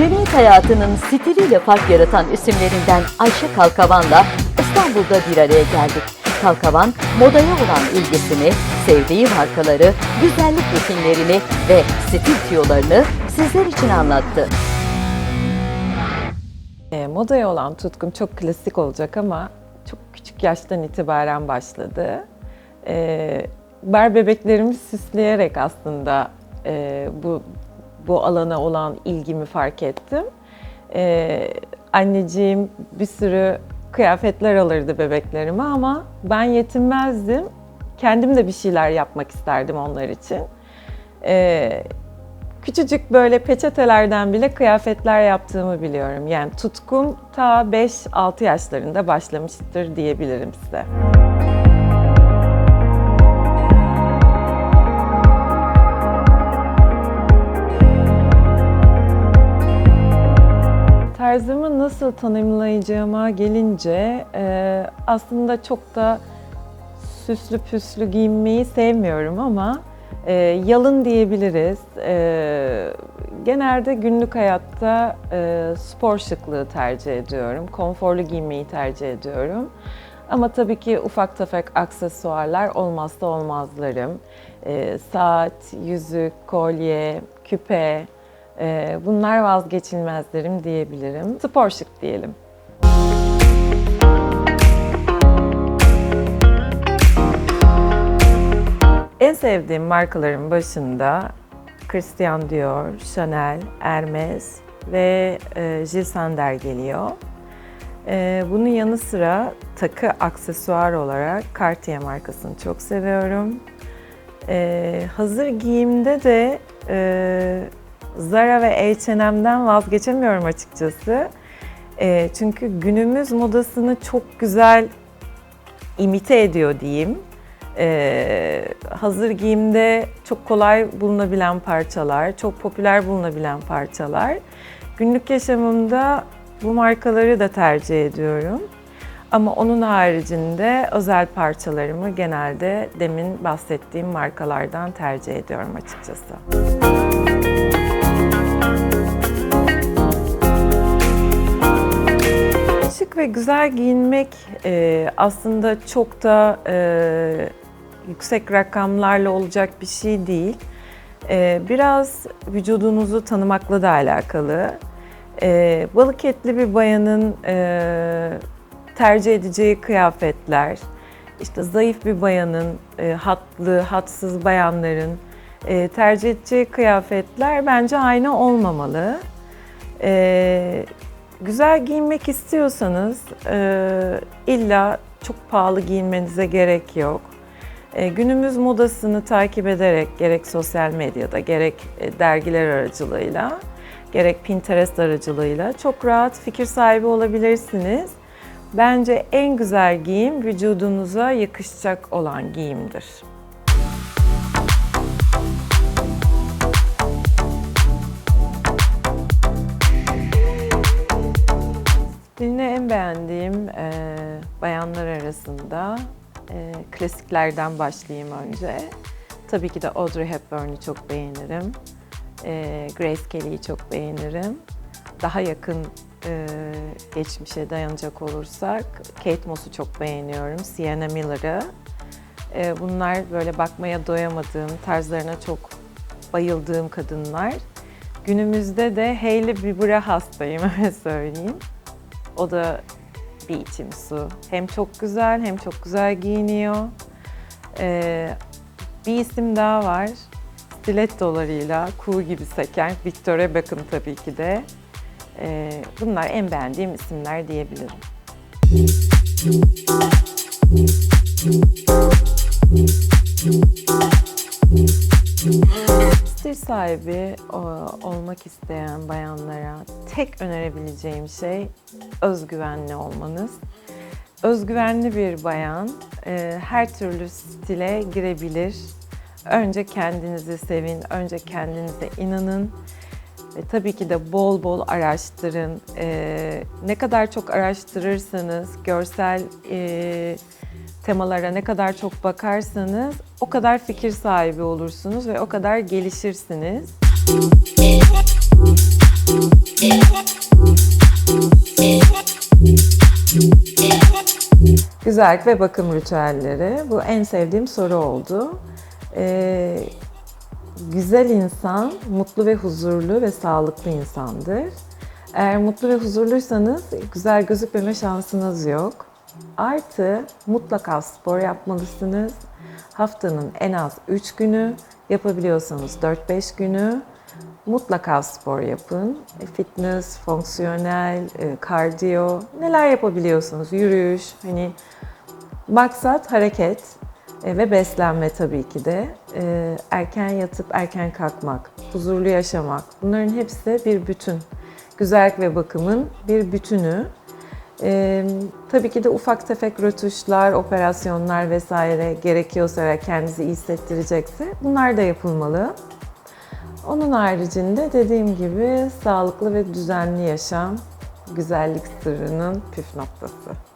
Cemiyet hayatının stiliyle fark yaratan isimlerinden Ayşe Kalkavan'la İstanbul'da bir araya geldik. Kalkavan, modaya olan ilgisini, sevdiği markaları, güzellik rutinlerini ve stil tiyolarını sizler için anlattı. E, modaya olan tutkum çok klasik olacak ama çok küçük yaştan itibaren başladı. E, ber bebeklerimi süsleyerek aslında e, bu bu alana olan ilgimi fark ettim. E, anneciğim bir sürü kıyafetler alırdı bebeklerime ama ben yetinmezdim. Kendim de bir şeyler yapmak isterdim onlar için. E, Küçücük böyle peçetelerden bile kıyafetler yaptığımı biliyorum. Yani tutkum ta 5-6 yaşlarında başlamıştır diyebilirim size. Tarzımı nasıl tanımlayacağıma gelince e, aslında çok da süslü püslü giyinmeyi sevmiyorum ama e, yalın diyebiliriz. E, genelde günlük hayatta e, spor şıklığı tercih ediyorum. Konforlu giyinmeyi tercih ediyorum. Ama tabii ki ufak tefek aksesuarlar olmazsa olmazlarım. E, saat, yüzük, kolye, küpe bunlar vazgeçilmezlerim diyebilirim. Spor şık diyelim. En sevdiğim markaların başında Christian Dior, Chanel, Hermes ve e, Jill Sander geliyor. E, bunun yanı sıra takı aksesuar olarak Cartier markasını çok seviyorum. E, hazır giyimde de e, Zara ve H&M'den vazgeçemiyorum açıkçası. E, çünkü günümüz modasını çok güzel imite ediyor diyeyim. Ee, hazır giyimde çok kolay bulunabilen parçalar, çok popüler bulunabilen parçalar. Günlük yaşamımda bu markaları da tercih ediyorum. Ama onun haricinde özel parçalarımı genelde demin bahsettiğim markalardan tercih ediyorum açıkçası. Ve güzel giyinmek e, aslında çok da e, yüksek rakamlarla olacak bir şey değil. E, biraz vücudunuzu tanımakla da alakalı. E, balık etli bir bayanın e, tercih edeceği kıyafetler, işte zayıf bir bayanın, e, hatlı, hatsız bayanların e, tercih edeceği kıyafetler bence aynı olmamalı. E, güzel giyinmek istiyorsanız e, illa çok pahalı giyinmenize gerek yok. E, günümüz modasını takip ederek gerek sosyal medyada gerek e, dergiler aracılığıyla gerek Pinterest aracılığıyla çok rahat fikir sahibi olabilirsiniz. Bence en güzel giyim vücudunuza yakışacak olan giyimdir. En beğendiğim e, bayanlar arasında e, klasiklerden başlayayım önce. Tabii ki de Audrey Hepburn'u çok beğenirim. E, Grace Kelly'yi çok beğenirim. Daha yakın e, geçmişe dayanacak olursak Kate Moss'u çok beğeniyorum. Sienna Miller'ı. E, bunlar böyle bakmaya doyamadığım, tarzlarına çok bayıldığım kadınlar. Günümüzde de Hailey Bieber'a hastayım öyle söyleyeyim. O da bir içim su. Hem çok güzel hem çok güzel giyiniyor. Ee, bir isim daha var. Stilettolarıyla kuğu gibi seken Victoria Beckham tabii ki de. Ee, bunlar en beğendiğim isimler diyebilirim. Stil sahibi o, olmak isteyen bayanlara tek önerebileceğim şey özgüvenli olmanız. Özgüvenli bir bayan e, her türlü stile girebilir. Önce kendinizi sevin, önce kendinize inanın. Ve tabii ki de bol bol araştırın. E, ne kadar çok araştırırsanız, görsel e, temalara ne kadar çok bakarsanız o kadar fikir sahibi olursunuz ve o kadar gelişirsiniz. Güzellik ve bakım ritüelleri. Bu en sevdiğim soru oldu. Ee, güzel insan mutlu ve huzurlu ve sağlıklı insandır. Eğer mutlu ve huzurluysanız güzel gözükmeme şansınız yok. Artı mutlaka spor yapmalısınız. Haftanın en az 3 günü, yapabiliyorsanız 4-5 günü mutlaka spor yapın. E, Fitness, fonksiyonel, e, kardiyo, neler yapabiliyorsunuz? Yürüyüş, hani maksat hareket e, ve beslenme tabii ki de. Erken yatıp erken kalkmak, huzurlu yaşamak bunların hepsi bir bütün. Güzellik ve bakımın bir bütünü. E, tabii ki de ufak tefek rötuşlar, operasyonlar vesaire gerekiyorsa ve kendinizi iyi hissettirecekse bunlar da yapılmalı. Onun haricinde dediğim gibi sağlıklı ve düzenli yaşam güzellik sırrının püf noktası.